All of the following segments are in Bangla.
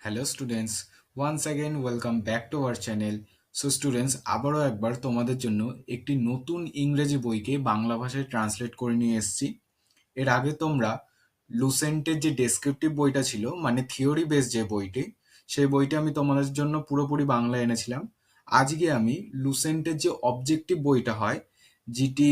Hello students once again welcome back to our channel so students আবারও একবার তোমাদের জন্য একটি নতুন ইংরেজি বইকে বাংলা ভাষায় ট্রান্সলেট করে নিয়ে এসেছি। এর আগে তোমরা লুসেন্টের যে ডেসক্রিপটিভ বইটা ছিল মানে থিওরি বেস যে বইটি, সেই বইটা আমি তোমাদের জন্য পুরোপুরি বাংলা এনেছিলাম। আজকে আমি লুসেন্টের যে অবজেক্টিভ বইটা হয়, যেটি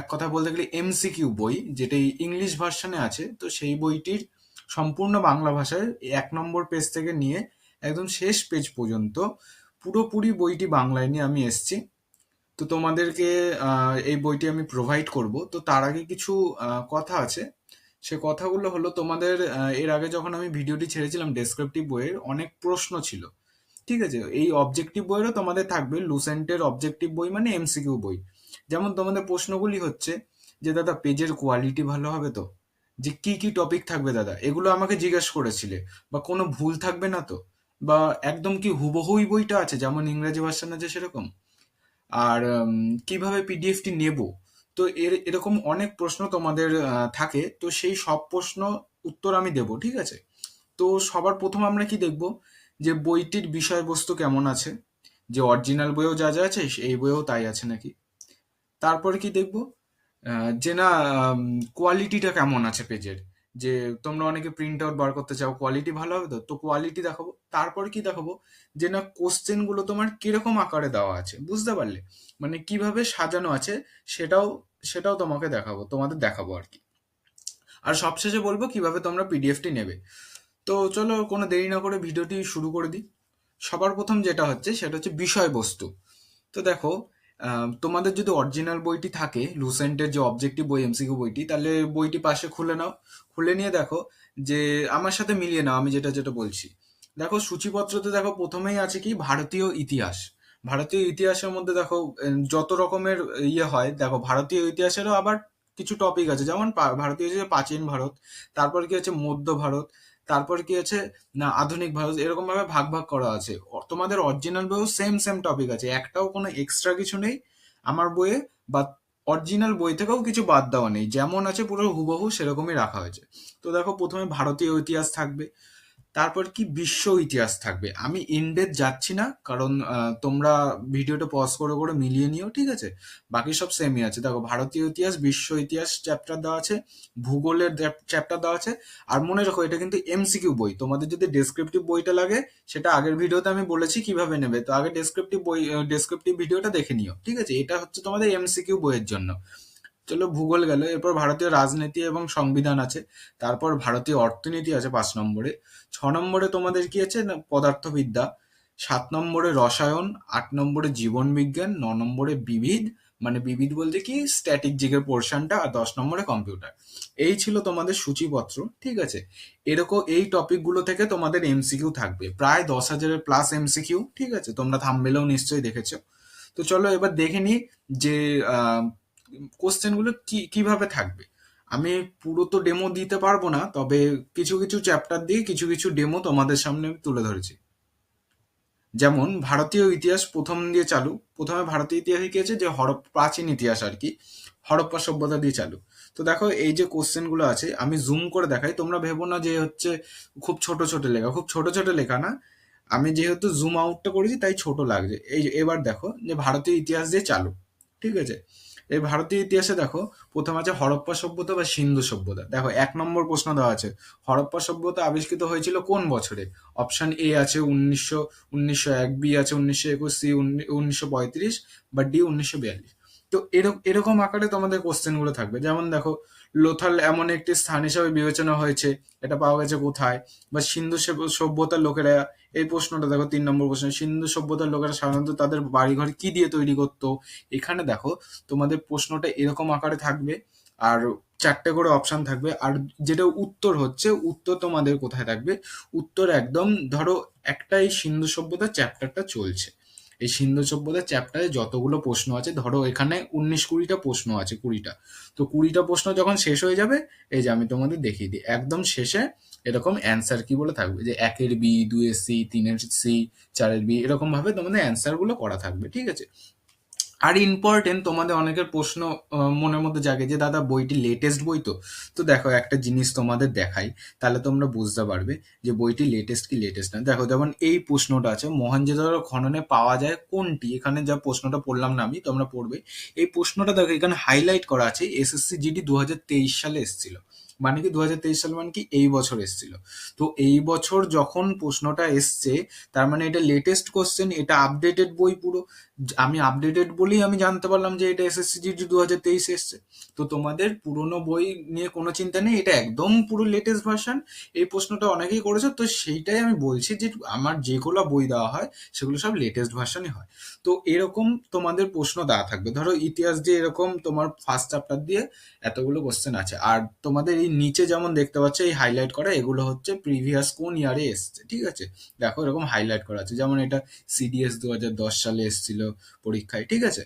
এক কথা বলতে গেলে এমসিকিউ বই, যেটা ইংলিশ ভার্সনে আছে, তো সেই বইটির সম্পূর্ণ বাংলা ভাষায় এক নম্বর পেজ থেকে নিয়ে একদম শেষ পেজ পর্যন্ত পুরোপুরি বইটি বাংলায় নিয়ে আমি এসেছি। তো তোমাদেরকে এই বইটি আমি প্রোভাইড করব। তো তার আগে কিছু কথা আছে। সে কথাগুলো হলো তোমাদের এর আগে যখন আমি ভিডিওটি ছেড়েছিলাম ডেসক্রিপটিভ বইয়ের, অনেক প্রশ্ন ছিল। ঠিক আছে? এই অবজেক্টিভ বইয়েরও তোমাদের থাকবে লুসেন্টের অবজেক্টিভ বই মানে এমসিকিউ বই। যেমন তোমাদের প্রশ্নগুলি হচ্ছে যে, দাদা পেজের কোয়ালিটি ভালো হবে তো? যে কি কি টপিক থাকবে দাদা? এগুলো আমাকে জিজ্ঞেস করেছিলে। বা কোনো ভুল থাকবে না তো? বা একদম কি হুবহুই বইটা আছে? যেমন ইংরেজি ভার্সন আছে সেরকম? আর উম, কীভাবে পিডিএফটি নেব? তো এর এরকম অনেক প্রশ্ন তোমাদের থাকে। তো সেই সব প্রশ্ন উত্তর আমি দেব ঠিক আছে? তো সবার প্রথম আমরা কি দেখব? যে বইটির বিষয়বস্তু কেমন আছে? যে অরিজিনাল বইয়েও যা যা আছে এই বইয়েও তাই আছে নাকি? তারপরে কি দেখব? যে না কোয়ালিটিটা কেমন আছে পেজের যে তোমরা অনেকে প্রিন্ট আউট বার করতে চাও কোয়ালিটি ভালো হবে তো? তো কোয়ালিটি দেখাবো। তারপরে কি দেখাবো? যে না কোশ্চেনগুলো তোমার কীরকম আকারে দেওয়া আছে? বুঝতে পারলে? মানে কীভাবে সাজানো আছে সেটাও সেটাও তোমাকে দেখাবো, তোমাদের দেখাবো আর কি। আর সবশেষে বলব কীভাবে তোমরা পিডিএফটি নেবে। তো চলো, কোনো দেরি না করে ভিডিওটি শুরু করে দিই। সবার প্রথম যেটা হচ্ছে, সেটা হচ্ছে বিষয়বস্তু। তো দেখো তোমাদের যদি অরিজিনাল বইটি থাকে লুসেন্টের যে অবজেক্টিভ বই এমসিকিউ বইটি, তাহলে বইটি পাশে খুলে নাও। খুলে নিয়ে দেখো যে, আমার সাথে মিলিয়ে নাও, আমি যেটা যেটা বলছি। দেখো, সূচিপত্রতে দেখো প্রথমেই আছে কি, ভারতীয় ইতিহাস। ভারতীয় ইতিহাসের মধ্যে দেখো যত রকমের ইয়ে হয়, দেখো ভারতীয় ইতিহাসেরও আবার কিছু টপিক আছে। যেমন ভারতীয় যে প্রাচীন ভারত, তারপর কি আছে, মধ্য ভারত তারপর কি আছে না, আধুনিক ভারত এরকম ভাবে ভাগ ভাগ করা আছে। তোমাদের অরিজিনাল বইও সেম সেম টপিক আছে। একটাও কোনো এক্সট্রা কিছু নেই। আমার বইয়ে বা অরিজিনাল বই থেকেও কিছু বাদ দেওয়া নেই। যেমন আছে পুরো হুবহু সেরকমই রাখা হয়েছে। তো দেখো, প্রথমে ভারতীয় ইতিহাস থাকবে। তারপর কি বিশ্ব ইতিহাস থাকবে? আমি ইনডেপ যাচ্ছি না, কারণ তোমরা ভিডিওটা পজ করে করে মিলিয়ে নিও, ঠিক আছে? বাকি সব সেমই আছে। দেখো, ভারতীয় ইতিহাস, বিশ্ব ইতিহাস চ্যাপ্টার দেওয়া আছে, ভূগোলের চ্যাপ্টার দেওয়া আছে, আর মনে রাখো, এটা কিন্তু এমসিকিউ বই। তোমাদের যদি ডেসক্রিপটিভ বইটা লাগে, সেটা আগের ভিডিওতে আমি বলেছি কীভাবে নেবে। তো আগে ডেসক্রিপটিভ বই ডেসক্রিপটিভ ভিডিওটা দেখে নিও, ঠিক আছে? এটা হচ্ছে তোমাদের এমসিকিউ বইয়ের জন্য। চলো ভূগোল গেল। এরপর ভারতীয় রাজনীতি এবং সংবিধান আছে, তারপর ভারতীয় অর্থনীতি আছে পাঁচ নম্বরে। ছ নম্বরে তোমাদের কি আছে? পদার্থবিদ্যা। সাত নম্বরে রসায়ন, আট নম্বরে জীবন বিজ্ঞান ন নম্বরে বিবিধ। মানে বিবিধ বলতে কি? স্ট্যাটিক জিকের পোর্শনটা আর দশ নম্বরে কম্পিউটার এই ছিল তোমাদের সূচিপত্র, ঠিক আছে? এরকম এই টপিকগুলো থেকে তোমাদের এমসিকিউ থাকবে। প্রায় দশ হাজারের প্লাস এমসিকিউ ঠিক আছে? তোমরা থামবেলেও নিশ্চয়ই দেখেছ। তো চলো এবার দেখে নিই যে কোশ্চেনগুলো কি, কীভাবে থাকবে? আমি পুরো তো ডেমো দিতে পারব না, তবে কিছু কিছু চ্যাপ্টার দিয়ে কিছু কিছু ডেমো তোমাদের সামনে তুলে ধরেছি। যেমন ভারতীয় ইতিহাস প্রথম দিয়ে চালু, প্রথমে ভারতীয় ইতিহাসে কি আছে যে হরপ, প্রাচীন ইতিহাস আর কি, হরপ্পা সভ্যতা দিয়ে চালু। তো দেখো এই যে কোশ্চেনগুলো আছে, আমি জুম করে দেখাই, তোমরা ভেবো না যে হচ্ছে খুব ছোট ছোট লেখা, খুব ছোট ছোট লেখা না। আমি যেহেতু জুম আউটটা করেছি, তাই ছোট লাগছে। এই এবার দেখো যে ভারতীয় ইতিহাস দিয়ে চালু, ঠিক আছে? এই ভারতীয় ইতিহাসে দেখো, প্রথম আছে হরপ্পা সভ্যতা বা সিন্ধু সভ্যতা। দেখো, এক নম্বর প্রশ্ন দেওয়া আছে, হরপ্পা সভ্যতা আবিষ্কৃত হয়েছিল কোন বছরে? অপশন এ আছে উনিশশো উনিশশো এক বি আছে উনিশশো একুশ সি উনিশশো পঁয়ত্রিশ বা ডি উনিশশো বিয়াল্লিশ। তো এরকম আকারে তোমাদের কোশ্চেনগুলো থাকবে। যেমন দেখো, লোথাল এমন একটি স্থান হিসাবে বিবেচনা হয়েছে, এটা পাওয়া গেছে কোথায়? বা সিন্ধু সভ্য- সভ্যতার লোকেরা, এই প্রশ্নটা দেখো তিন নম্বর প্রশ্ন, সিন্ধু সভ্যতার লোকেরা সাধারণত তাদের বাড়িঘর কি দিয়ে তৈরি করতো? এখানে দেখো, তোমাদের প্রশ্নটা এরকম আকারে থাকবে, আর চারটে করে অপশন থাকবে, আর যেটা উত্তর হচ্ছে, উত্তর তোমাদের কোথায় থাকবে? উত্তর একদম, ধরো একটাই সিন্ধু সভ্যতার চ্যাপ্টারটা চলছে। এই সিন্ধু সভ্যতার চ্যাপ্টারে যতগুলো প্রশ্ন আছে, ধরো এখানে উনিশ কুড়িটা প্রশ্ন আছে, কুড়িটা। তো কুড়িটা প্রশ্ন যখন শেষ হয়ে যাবে, এই যে আমি তোমাদের দেখিয়ে দিই, একদম শেষে এরকম অ্যান্সার কি বলে থাকবে? যে একের বি, দুয়ের সি, তিনের সি, চারের বি এরকম ভাবে তোমাদের অ্যান্সারগুলো করা থাকবে, ঠিক আছে? আর ইম্পর্টেন্ট তোমাদের অনেকের প্রশ্ন মনের মধ্যে জাগে যে, দাদা, বইটি লেটেস্ট বই তো? তো দেখো, একটা জিনিস তোমাদের দেখাই, তাহলে তোমরা বুঝতে পারবে যে বইটি লেটেস্ট কি লেটেস্ট না। দেখো, যেমন এই প্রশ্নটা আছে মহেঞ্জোদারো খননে পাওয়া যায় কোনটি? এখানে যা প্রশ্নটা পড়লাম না আমি, তোমরা পড়বে। এই প্রশ্নটা দেখো, এখানে হাইলাইট করা আছে, এসএসসি জিডি দু হাজার তেইশ সালে এসেছিল। মানে কি দু হাজার তেইশ সাল মানে কি এই বছর এসেছিল। তো এই বছর যখন প্রশ্নটা এসছে, তার মানে এটা লেটেস্ট কোশ্চেন এটা আপডেটেড বই পুরো। আমি আপডেটেড বলেই আমি জানতে পারলাম যে এটা এসএসসি জিডি দু হাজার এসছে। তো তোমাদের পুরোনো বই নিয়ে কোনো চিন্তা নেই, এটা একদম পুরো লেটেস্ট ভার্সন এই প্রশ্নটা অনেকেই করেছে, তো সেইটাই আমি বলছি যে আমার যেগুলো বই দেওয়া হয়, সেগুলো সব লেটেস্ট ভার্সনই হয়। তো এরকম তোমাদের প্রশ্ন দেওয়া থাকবে। ধরো ইতিহাস দিয়ে এরকম তোমার ফার্স্ট চ্যাপ্টার দিয়ে এতগুলো কোশ্চেন আছে। আর তোমাদের এই নিচে যেমন দেখতে পাচ্ছ, এই হাইলাইট করা, এগুলো হচ্ছে প্রিভিয়াস কোন ইয়ারে এসছে, ঠিক আছে? দেখো এরকম হাইলাইট করা আছে, যেমন এটা সিডিএস দু হাজার দশ সালে এসেছিল পরীক্ষায়, ঠিক আছে?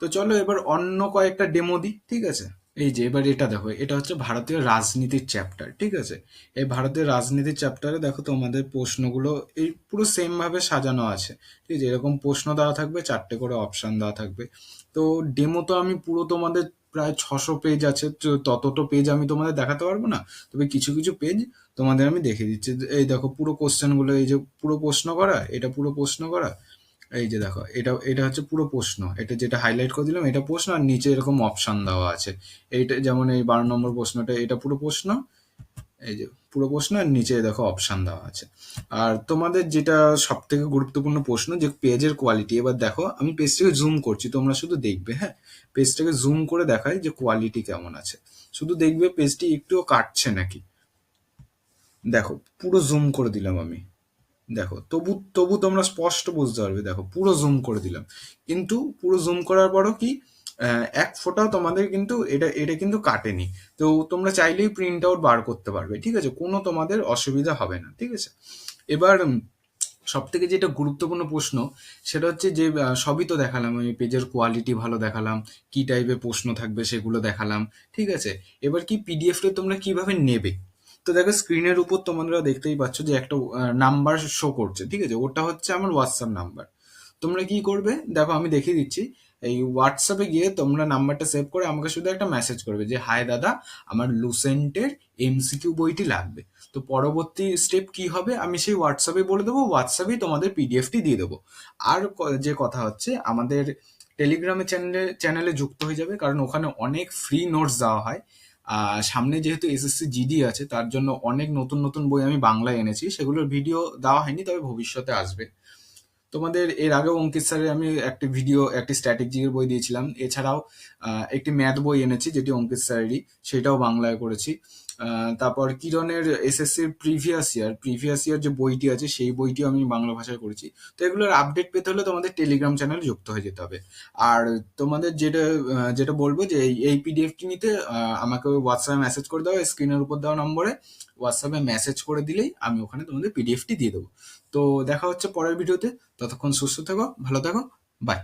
তো চলো এবার অন্য কয়েকটা ডেমো দিই, ঠিক আছে? এই যে, এবার এটা দেখো, এটা হচ্ছে ভারতীয় রাজনীতির চ্যাপ্টার ঠিক আছে? এই ভারতীয় রাজনীতির চ্যাপ্টারে দেখো তোমাদের প্রশ্নগুলো, এই পুরো সেম ভাবে সাজানো আছে, ঠিক আছে? এরকম প্রশ্ন দেওয়া থাকবে, চারটে করে অপশান দেওয়া থাকবে। তো ডেমো তো আমি পুরো তোমাদের প্রায় ছশো পেজ আছে ততটা পেজ আমি তোমাদের দেখাতে পারব না, তবে কিছু কিছু পেজ তোমাদের আমি দেখে দিচ্ছি। এই দেখো, পুরো কোশ্চেনগুলো এই যে পুরো প্রশ্ন করা, এটা পুরো প্রশ্ন করা, এই যে দেখো, এটা এটা হচ্ছে পুরো প্রশ্ন, এটা যেটা হাইলাইট করে দিলাম, এটা প্রশ্ন, আর নিচে এরকম অপশন দেওয়া আছে। এইটা যেমন এই বারো নম্বর প্রশ্নটা, এটা পুরো প্রশ্ন এই যে, পুরো প্রশ্ন, আর নিচে দেখো অপশন দেওয়া আছে। আর তোমাদের যেটা সব থেকে গুরুত্বপূর্ণ প্রশ্ন, যে পেজের কোয়ালিটি এবার দেখো, আমি পেজটাকে জুম করছি, তোমরা শুধু দেখবে হ্যাঁ? পেজটাকে জুম করে দেখাই যে কোয়ালিটি কেমন আছে। শুধু দেখবে পেজটি একটুও কাটছে নাকি। দেখো, পুরো জুম করে দিলাম আমি। দেখো, তবু তবু তোমরা স্পষ্ট বুঝতে পারবে, দেখো, পুরো জুম করে দিলাম। কিন্তু পুরো জুম করার পরও কি এক ফোঁটাও তোমাদের কিন্তু এটা এটা কিন্তু কাটেনি। তো তোমরা চাইলেই প্রিন্ট আউট বার করতে পারবে, ঠিক আছে? কোনো তোমাদের অসুবিধা হবে না, ঠিক আছে? এবার সব থেকে যেটা গুরুত্বপূর্ণ প্রশ্ন, সেটা হচ্ছে যে সবই তো দেখালাম, আমি পেজের কোয়ালিটি ভালো দেখালাম, কি টাইপের প্রশ্ন থাকবে সেগুলো দেখালাম, ঠিক আছে? এবার কি পিডিএফটা তোমরা কীভাবে নেবে? তো দেখো স্ক্রিনের উপর তোমরা দেখতেই পাচ্ছ যে একটা নাম্বার শো করছে, ঠিক আছে? ওটা হচ্ছে আমার হোয়াটসঅ্যাপ নাম্বার তোমরা কি করবে? দেখো, আমি দেখিয়ে দিচ্ছি। এই হোয়াটসঅ্যাপে গিয়ে তোমরা নাম্বারটা সেভ করে আমাকে শুধু একটা মেসেজ করবে যে হাই দাদা, আমার লুসেন্টের এমসিকিউ বইটি লাগবে। তো পরবর্তী স্টেপ কি হবে? আমি সেই হোয়াটসঅ্যাপে বলে দেবো হোয়াটসঅ্যাপেই তোমাদের পিডিএফটি দিয়ে দেবো। আর যে কথা হচ্ছে, আমাদের টেলিগ্রামে চ্যানেলে চ্যানেলে যুক্ত হয়ে যাবে, কারণ ওখানে অনেক ফ্রি নোটস দেওয়া হয়। সামনে যেহেতু এসএসসি জিডি আছে, তার জন্য অনেক নতুন নতুন বই আমি বাংলায় এনেছি, সেগুলোর ভিডিও দেওয়া হয়নি, তবে ভবিষ্যতে আসবে। তোমাদের এর আগেও অঙ্কিত স্যারের আমি একটি ভিডিও একটি স্ট্র্যাটেজির বই দিয়েছিলাম। এছাড়াও একটি ম্যাথ বই এনেছি, যেটি অঙ্কিত স্যারেরই, সেটাও বাংলায় করেছি। তারপর কিরণের এসএসসির প্রিভিয়াস ইয়ার প্রিভিয়াস ইয়ার যে বইটি আছে, সেই বইটিও আমি বাংলা ভাষায় করেছি। তো এগুলোর আপডেট পেতে হলে তোমাদের টেলিগ্রাম চ্যানেল যুক্ত হয়ে যেতে হবে। আর তোমাদের যেটা যেটা বলব যে এই পিডিএফটি নিতে আমাকে হোয়াটসঅ্যাপে মেসেজ করে দাও স্ক্রিনের উপর দেওয়া নম্বরে। হোয়াটসঅ্যাপে মেসেজ করে দিলেই আমি ওখানে তোমাদের পিডিএফটি দিয়ে দেবো। তো দেখা হচ্ছে পরের ভিডিওতে ততক্ষণ সুস্থ থাকো, ভালো থাকো বাই